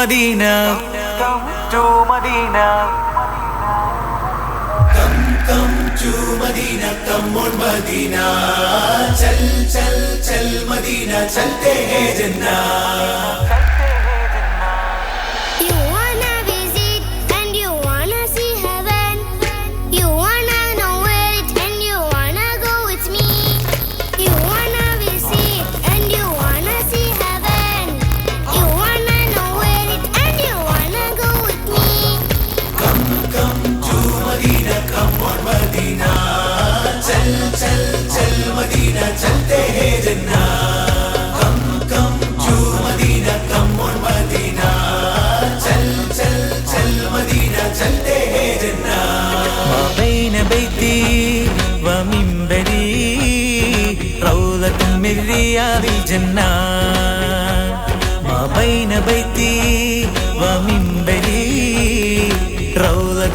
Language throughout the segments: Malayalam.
Medina. Medina come on Medina ചൽ ചൽ ചൽ മദീന ചൽത്തേ ജന്നാ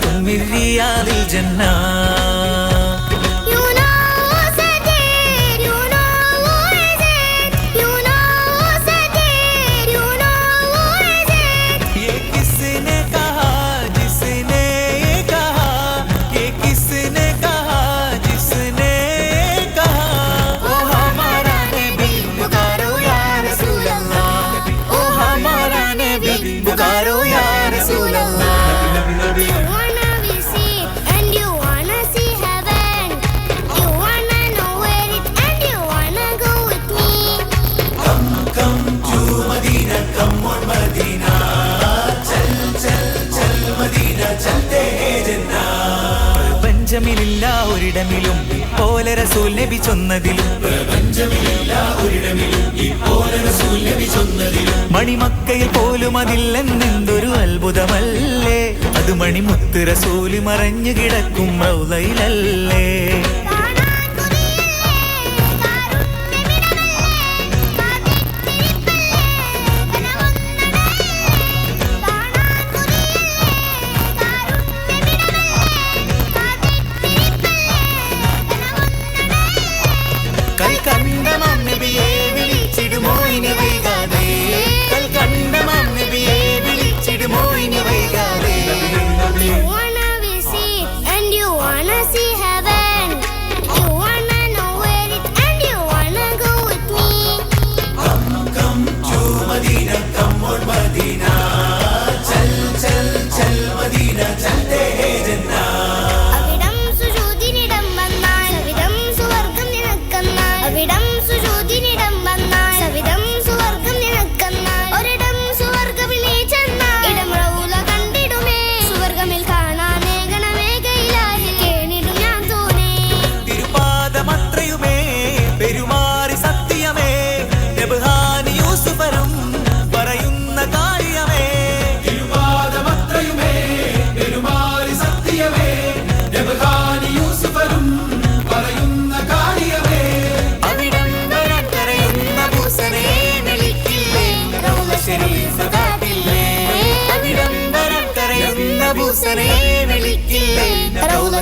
من رياض الجنات ഒരിടമിലും പോലെ റസൂൽ നബി ചൊന്നതിലും. മണിമക്കയിൽ പോലും അതില്ലെന്നെന്തൊരു അത്ഭുതമല്ലേ? അത് മണിമുത്ത് റസൂൽ മറഞ്ഞു കിടക്കും റൗലയിലല്ലേ?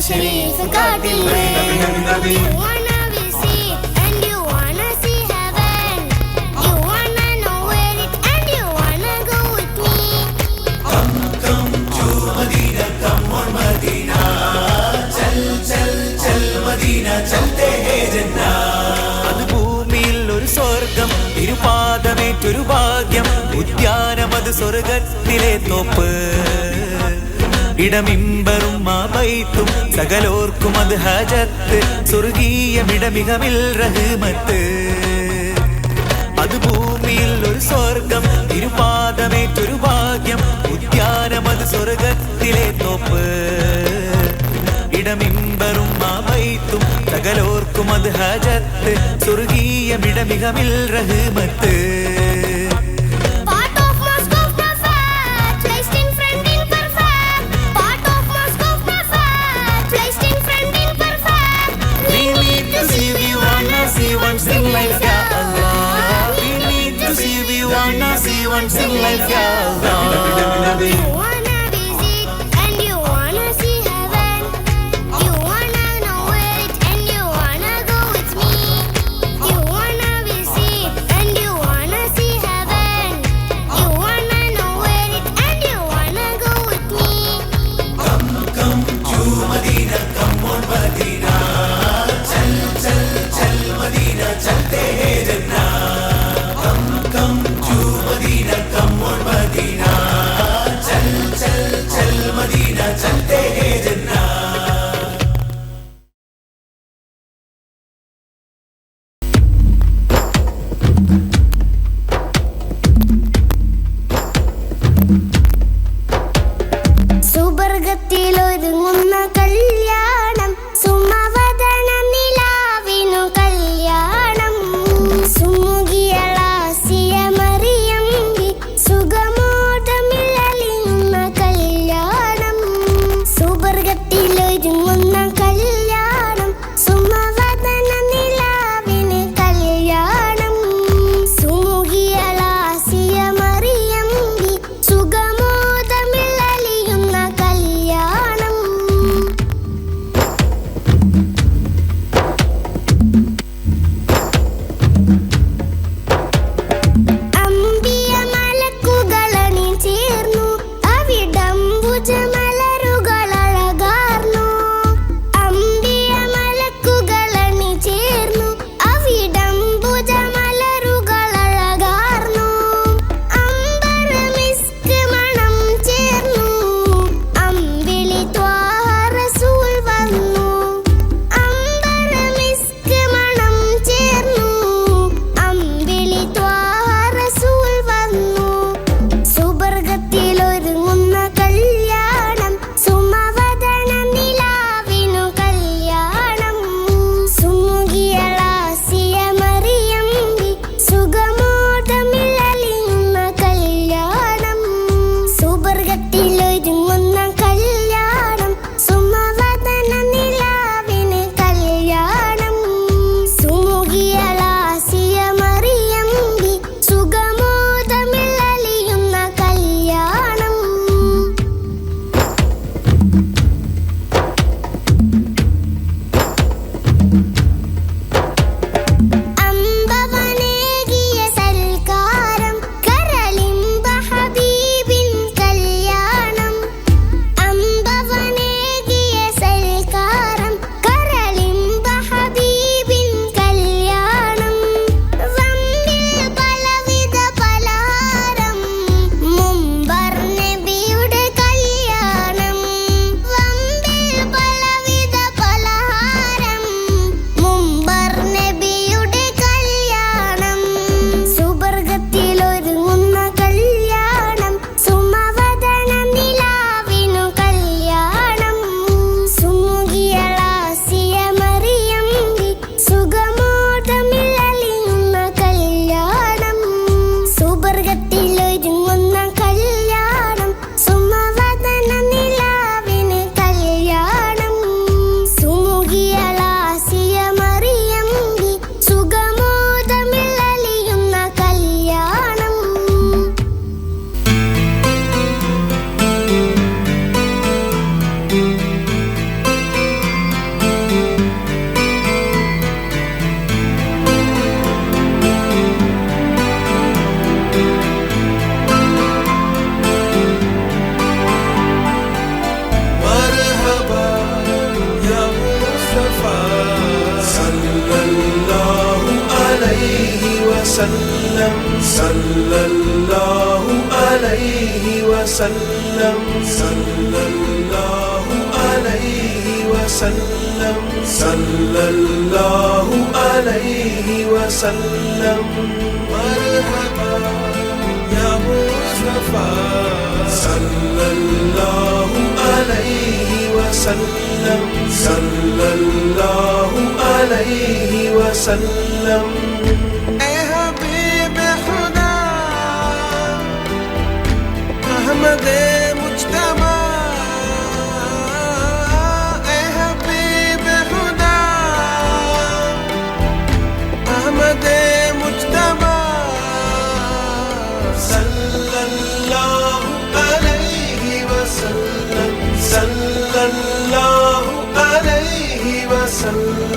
शरीफ कातिल नबी नबी नबी ചലത്തെ ഹേ ജന്നാ അത് ഭൂമിയിൽ ഒരു സ്വർഗം ഇരുപാദമേറ്റൊരു ഭാഗ്യം ഉദ്യാനം അത് സ്വർഗത്തിലെ തോപ്പ്. ഇടമിമ്പറും മാബൈത്തും സകലോർക്കും അത് ഹജത്ത്. സ്വർഗീയമിടമികമിൽ റഹ്മത്ത്. അത് ഭൂമിയിൽ ഒരു സ്വർഗം തിരുപാദമേറ്റൊരു ഭാഗ്യം. ഉദ്യാനം അത് സ്വർഗത്തിലെ തോപ്പ്. ഇടമിമ്പറും മാബൈത്തും സകലോർക്കും അത് ഹജത്ത്. സ്വർഗീയമിടമികമിൽ റഹ്മത്ത്. your alone. وسلم صلى الله عليه وسلم صلى الله عليه وسلم صلى الله عليه وسلم مرحبا يا مصطفى صلى الله عليه وسلم صلى الله عليه وسلم محمد مجتبى اے حبیب خدا احمد مجتبى صلی اللہ علیہ وسلم صلی اللہ علیہ وسلم